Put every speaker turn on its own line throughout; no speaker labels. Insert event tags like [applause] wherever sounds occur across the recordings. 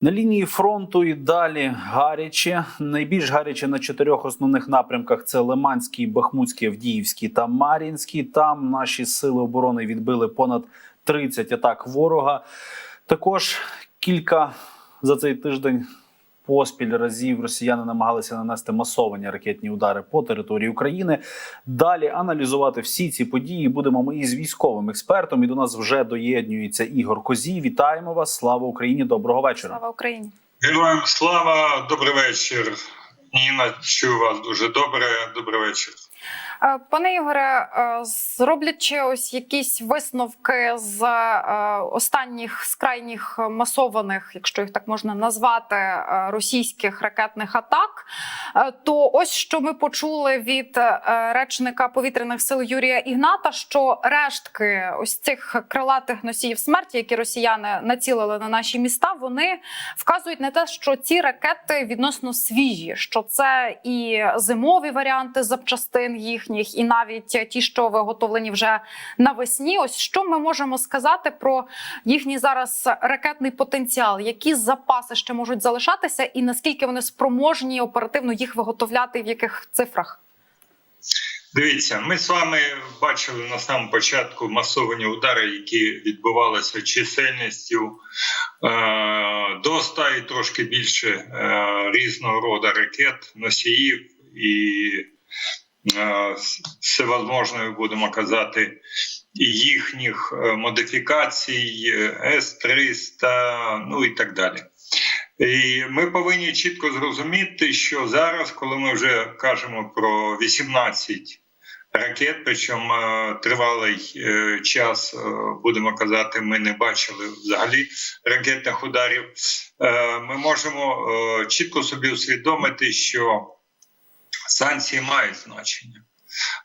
На лінії фронту і далі гаряче. Найбільш гаряче на чотирьох основних напрямках: це Лиманський, Бахмутський, Авдіївський та Мар'їнський. Там наші сили оборони відбили понад 30 атак ворога. Також кілька за цей тиждень поспіль разів росіяни намагалися нанести масовані ракетні удари по території України. Далі аналізувати всі ці події будемо ми із військовим експертом. І до нас вже доєднюється Ігор Козій. Вітаємо вас! Слава Україні! Доброго вечора!
Слава Україні!
Героям слава, добрий вечір. Ніна, чую вас дуже добре. Добрий вечір.
Е, Пане Ігоре, е, зроблячи ось якісь висновки з е, останніх з крайніх масованих, якщо їх так можна назвати, російських ракетних атак, то ось що ми почули від речника повітряних сил Юрія Ігната, що рештки ось цих крилатих носіїв смерті, які росіяни націлили на наші міста, вони вказують на те, що ці ракети відносно свіжі, що це і зимові варіанти запчастин їхніх, і навіть ті, що виготовлені вже навесні. Ось що ми можемо сказати про їхній зараз ракетний потенціал, які запаси ще можуть залишатися, і наскільки вони спроможні оперативно їх виготовляти, в яких цифрах?
Дивіться, ми з вами бачили на самому початку масовані удари, які відбувалися чисельністю е, до 100 і трошки більше е, різного роду ракет, носіїв і е, всевозможної, будемо казати, їхніх е, модифікацій С-300, ну і так далі. І ми повинні чітко зрозуміти, що зараз, коли ми вже кажемо про 18 ракет, причому е, тривалий е, час, е, будемо казати, ми не бачили взагалі ракетних ударів. Е, Ми можемо е, чітко собі усвідомити, що санкції мають значення.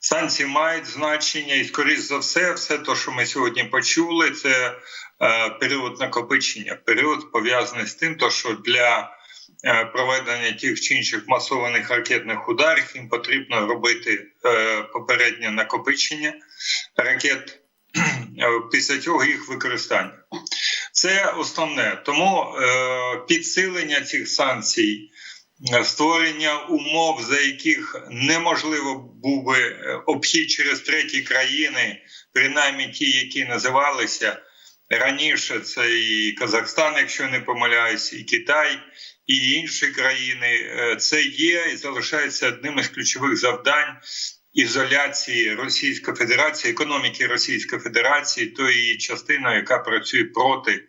Санкції мають значення, і, скоріш за все, все те, що ми сьогодні почули, це е, період накопичення, період пов'язаний з тим, то, що для е, проведення тих чи інших масованих ракетних ударів їм потрібно робити е, попереднє накопичення ракет, е, після цього їх використання. Це основне. Тому е, підсилення цих санкцій створення умов, за яких неможливо був би е, обхід через треті країни, принаймні ті, які називалися раніше, це і Казахстан, якщо не помиляюсь, і Китай, і інші країни. Е, Це є і залишається одним із ключових завдань. Ізоляції Російської Федерації, економіки Російської Федерації, тої частиною, яка працює проти е,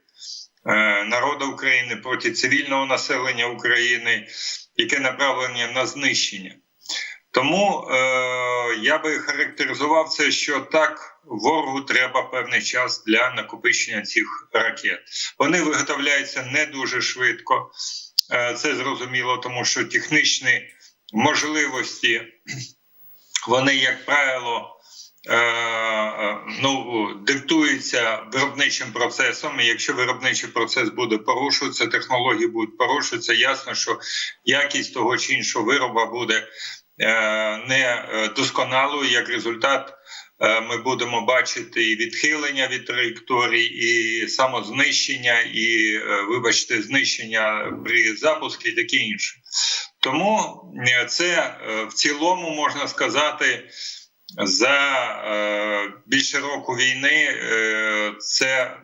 народу України, проти цивільного населення України, яке направлення на знищення. Тому е, я би характеризував це, що так ворогу треба певний час для накопичення цих ракет. Вони виготовляються не дуже швидко. Е, це зрозуміло, тому що технічні можливості [clears throat] вони, як правило, ну, диктуються виробничим процесом. І якщо виробничий процес буде порушуватися, технології будуть порушуватися, ясно, що якість того чи іншого вироба буде е, не е, досконалою. Як результат, е, ми будемо бачити і відхилення від траєкторій, і самознищення, і, е, вибачте, знищення при запуску і таке інше. Тому е, це е, в цілому можна сказати. За е, більше року війни е, це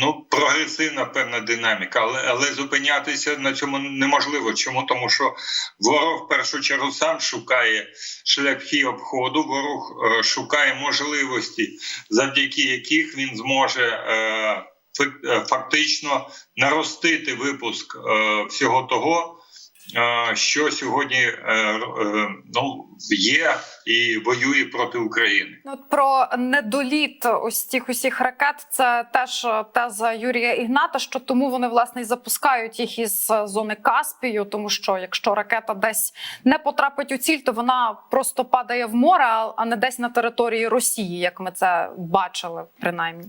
ну прогресивна певна динаміка, але але зупинятися на цьому неможливо. Чому тому, що ворог в першу чергу сам шукає шляхи обходу, ворог е, шукає можливості, завдяки яких він зможе е, е, фактично наростити випуск е, всього того. Е, Що сьогодні е, е, ну є і воює проти України?
Ну, про недоліт ось цих усіх ракет, це теж теза Юрія Ігната, що тому вони власне і запускають їх із зони Каспію, тому що якщо ракета десь не потрапить у ціль, то вона просто падає в море, а не десь на території Росії, як ми це бачили, принаймні.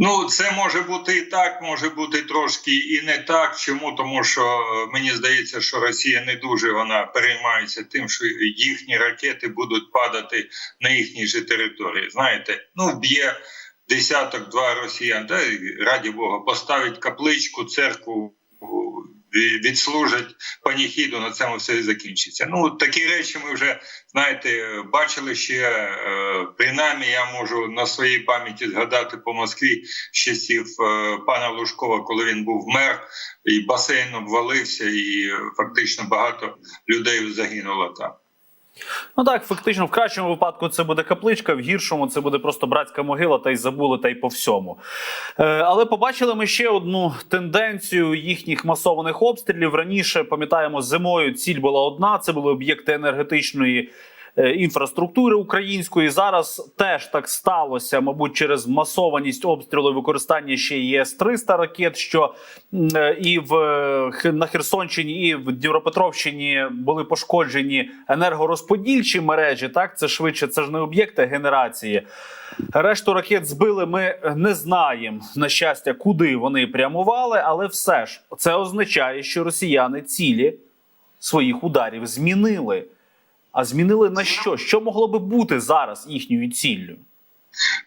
Ну, це може бути і так, може бути трошки і не так. Чому? Тому що е, мені здається, що Росія не дуже вона переймається тим, що їхні ракети будуть падати на їхній же території. Знаєте, ну б'є десяток два росіян, да, раді Бога, поставить капличку, церкву відслужать паніхіду, на цьому все і закінчиться. Ну такі речі ми вже знаєте, бачили ще е, принаймні. Я можу на своїй пам'яті згадати по Москві з часів е, пана Лужкова, коли він був мер, і басейн обвалився, і е, фактично багато людей загинуло там.
Ну так, фактично, в кращому випадку це буде капличка, в гіршому це буде просто братська могила, та й забули, та й по всьому. Е, але побачили ми ще одну тенденцію їхніх масованих обстрілів. Раніше пам'ятаємо, зимою ціль була одна: це були об'єкти енергетичної. Е, Інфраструктури української зараз теж так сталося, мабуть, через масованість обстрілу використання ще й С-300 ракет, що е, і в е, на Херсонщині, і в Дніпропетровщині були пошкоджені енергорозподільчі мережі. Так, це швидше, це ж не об'єкти генерації. Решту ракет збили. Ми не знаємо на щастя, куди вони прямували, але все ж це означає, що росіяни цілі своїх ударів змінили. А змінили на що? Що могло би бути зараз їхньою ціллю?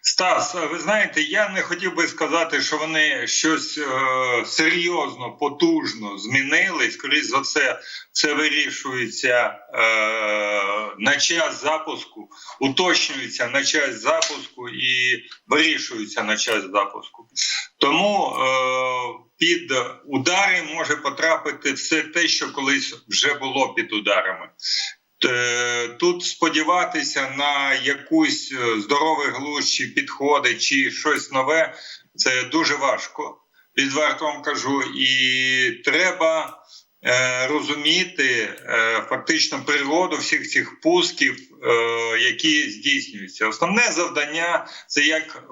Стас, ви знаєте, я не хотів би сказати, що вони щось е, серйозно, потужно змінили. Скоріше за все, це вирішується е, на час запуску, уточнюється на час запуску і вирішується на час запуску. Тому е, під удари може потрапити все те, що колись вже було під ударами. Е, Тут сподіватися на якусь е, здоровий чи підходи, чи щось нове, це дуже важко. Відверто вам кажу, і треба е, розуміти фактично природу всіх цих пусків, які здійснюються. Основне завдання це як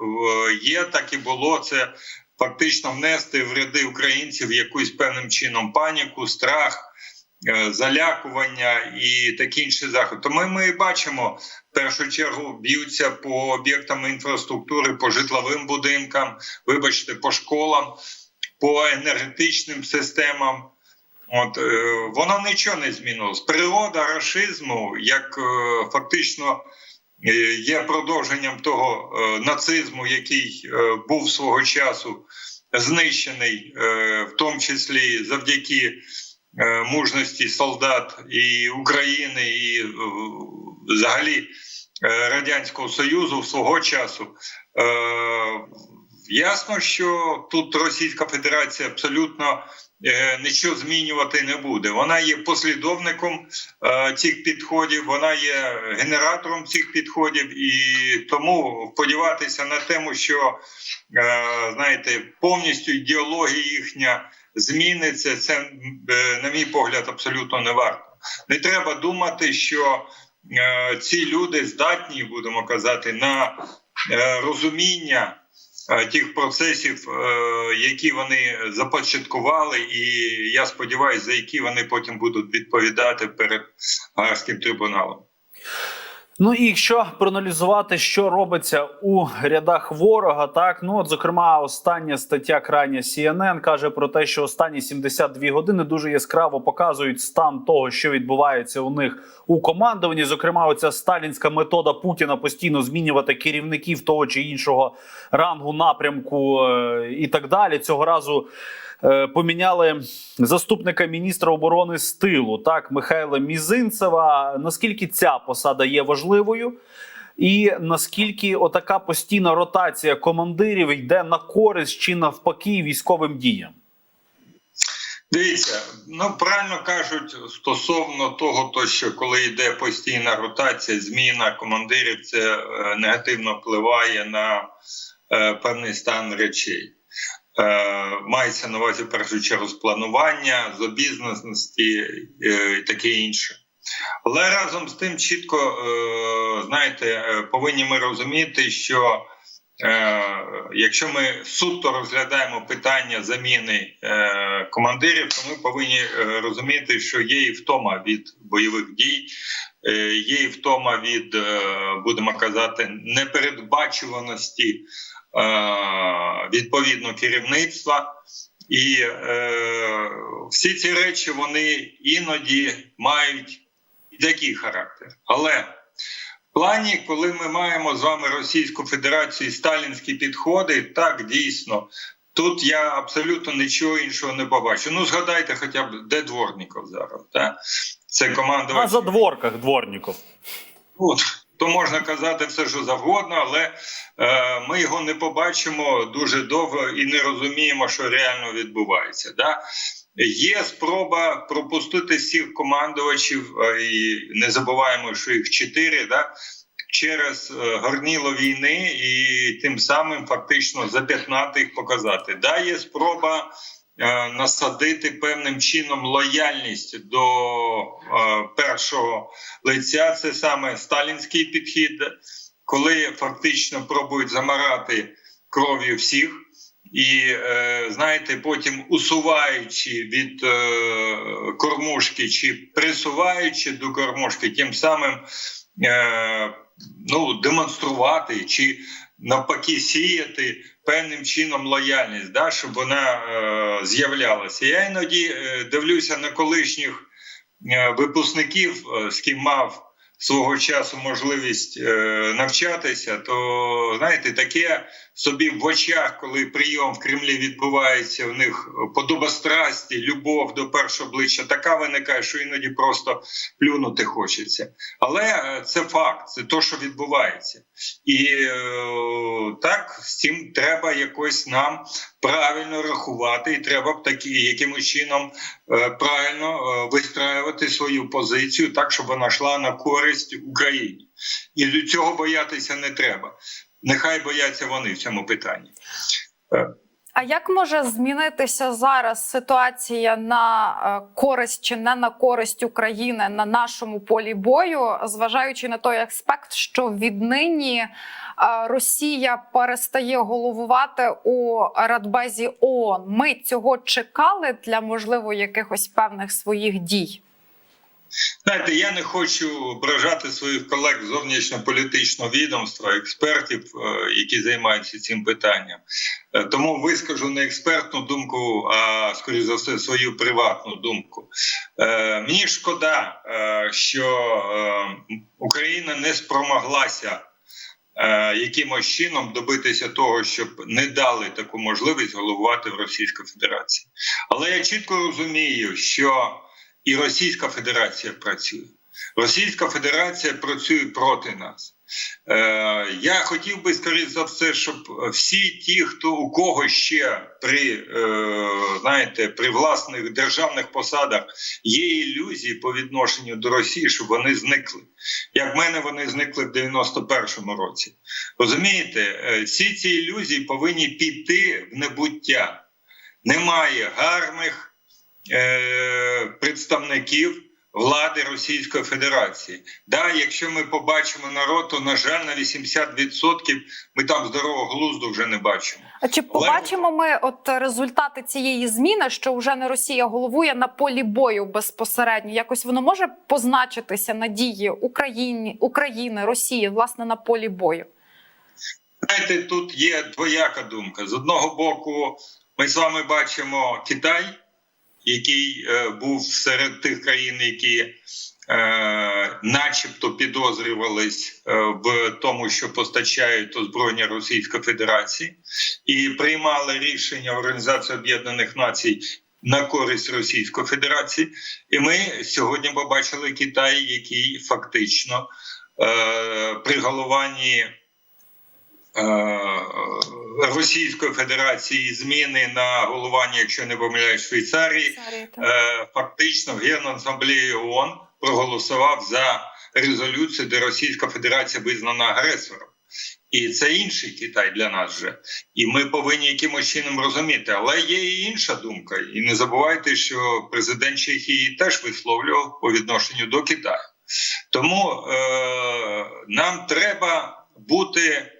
є, так і було. Це фактично внести в ряди українців якусь певним чином паніку, страх залякування і такі інші заходи. Тому ми бачимо в першу чергу б'ються по об'єктам інфраструктури, по житловим будинкам, вибачте, по школам, по енергетичним системам. От е, воно нічого не змінилось. Природа рашизму, як е, фактично е, є продовженням того е, нацизму, який е, був свого часу знищений, е, в тому числі завдяки е, мужності солдат і України, і е, взагалі е, Радянського Союзу свого часу. Е, Ясно, що тут Російська Федерація абсолютно е, нічого змінювати не буде. Вона є послідовником е, цих підходів, вона є генератором цих підходів, і тому сподіватися на тему, що е, знаєте, повністю ідеологія їхня зміниться. Це, е, на мій погляд, абсолютно не варто. Не треба думати, що е, ці люди здатні, будемо казати, на е, розуміння тих процесів, які вони започаткували, і я сподіваюся, за які вони потім будуть відповідати перед Гаазьким трибуналом.
Ну і якщо проаналізувати, що робиться у рядах ворога, так ну от зокрема, остання стаття крайня CNN каже про те, що останні 72 години дуже яскраво показують стан того, що відбувається у них у командуванні. Зокрема, оця сталінська метода Путіна постійно змінювати керівників того чи іншого рангу напрямку е, і так далі. Цього разу. е, Поміняли заступника міністра оборони з тилу, так Михайла Мізинцева. Наскільки ця посада є важливою, і наскільки отака постійна ротація командирів йде на користь чи навпаки військовим діям?
Дивіться, ну правильно кажуть стосовно того, то що коли йде постійна ротація, зміна командирів, це е, негативно впливає на е, певний стан речей. Е, мається на увазі в першу чергу з планування, з обізнаності е, і таке інше. Але разом з тим чітко е, знаєте, е, повинні ми розуміти, що Е, якщо ми суто розглядаємо питання заміни командирів, то ми повинні розуміти, що є і втома від бойових дій, є і втома від, будемо казати, непередбачуваності відповідно керівництва. І всі ці речі вони іноді мають такий характер. Але в плані, коли ми маємо з вами Російську Федерацію і сталінські підходи, так дійсно Тут я абсолютно нічого іншого не побачу. Ну, згадайте хоча б, де Дворніков зараз. Так? Це
На
командувач.
задворках дворників.
От, то можна казати все, що завгодно, але е, ми його не побачимо дуже довго і не розуміємо, що реально відбувається. Да? Є спроба пропустити всіх командувачів, е, і не забуваємо, що їх чотири, да? через е, горніло війни, і тим самим фактично зап'ятнати їх показати. Да, є спроба е, насадити певним чином лояльність до е, першого лиця. Це саме сталінський підхід, коли фактично пробують замарати кров'ю всіх. І е, знаєте, потім усуваючи від е, кормушки чи присуваючи до кормушки, тим самим е, ну, демонструвати чи навпаки сіяти певним чином лояльність, да, щоб вона з'являлася. Я іноді дивлюся на колишніх випускників, з ким мав свого часу можливість е, навчатися, то знаєте, таке собі в очах, коли прийом в Кремлі відбувається, в них подобострасті, любов до першого обличчя, така виникає, що іноді просто плюнути хочеться. Але е, це факт, це то, що відбувається, і е, так з цим треба якось нам правильно рахувати, і треба б такі якимось чином правильно вистраювати свою позицію так, щоб вона йшла на користь Україні. І цього боятися не треба. Нехай бояться вони в цьому питанні.
А як може змінитися зараз ситуація на е, користь чи не на користь України на нашому полі бою, зважаючи на той аспект, що віднині е, Росія перестає головувати у Радбезі ООН? Ми цього чекали для можливо якихось певних своїх дій?
Знаєте, я не хочу ображати своїх колег зовнішньополітичного відомства, експертів, е, які займаються цим питанням. Е, Тому вискажу не експертну думку, а скоріш за все свою приватну думку. Е, Мені шкода, що Україна не спромоглася. Якимось чином добитися того, щоб не дали таку можливість головувати в Російській Федерації, але я чітко розумію, що і Російська Федерація працює. Російська Федерація працює проти нас. Е, я хотів би, скоріш за все, щоб всі ті, хто у кого ще при е, знаєте, при власних державних посадах є ілюзії по відношенню до Росії, щоб вони зникли. Як в мене вони зникли в 91-му році. Розумієте, Е, всі ці ілюзії повинні піти в небуття. Немає гарних е, представників влади Російської Федерації. Да, якщо ми побачимо народ, то на жаль, на 80% ми там здорового глузду вже не бачимо.
А чи побачимо ми от результати цієї зміни, що вже не Росія головує на полі бою безпосередньо? Якось воно може позначитися на дії України, України, Росії, власне, на полі бою?
Знаєте, тут є двояка думка. З одного боку, ми з вами бачимо Китай, який е, був серед тих країн, які е, начебто підозрювались е, в тому, що постачають озброєння Російської Федерації, і приймали рішення Організації Об'єднаних Націй. На користь Російської Федерації, і ми сьогодні побачили Китай, який фактично е, при головуванні Е, Російської Федерації зміни на головування, якщо не помиляюсь, Швейцарії, е, фактично в Генасамблеї ООН проголосував за резолюцію, де Російська Федерація визнана агресором. І це інший Китай для нас вже. І ми повинні якимось чином розуміти. Але є і інша думка. І не забувайте, що президент Чехії теж висловлював по відношенню до Китаю. Тому е- нам треба бути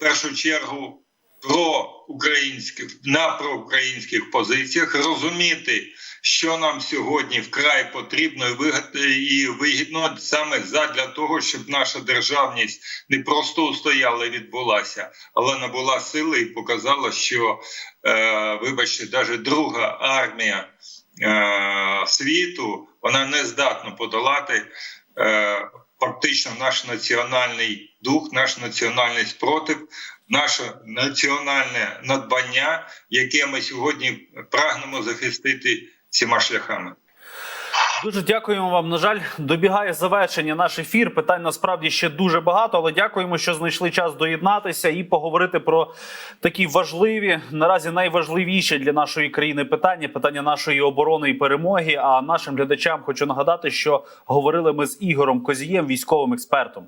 першу чергу проукраїнських на проукраїнських позиціях, розуміти, що нам сьогодні вкрай потрібно і вигідно саме задля того, щоб наша державність не просто устояла і відбулася, але набула сили і показала, що, е, вибачте, навіть друга армія е, світу вона не здатна подолати. Е, Фактично, наш національний дух, наш національний спротив наше національне надбання, яке ми сьогодні прагнемо захистити всіма шляхами.
Дуже дякуємо вам. На жаль, добігає завершення наш ефір. Питань насправді ще дуже багато, але дякуємо, що знайшли час доєднатися і поговорити про такі важливі, наразі найважливіші для нашої країни питання питання нашої оборони і перемоги. А нашим глядачам хочу нагадати, що говорили ми з Ігорем Козієм, військовим експертом.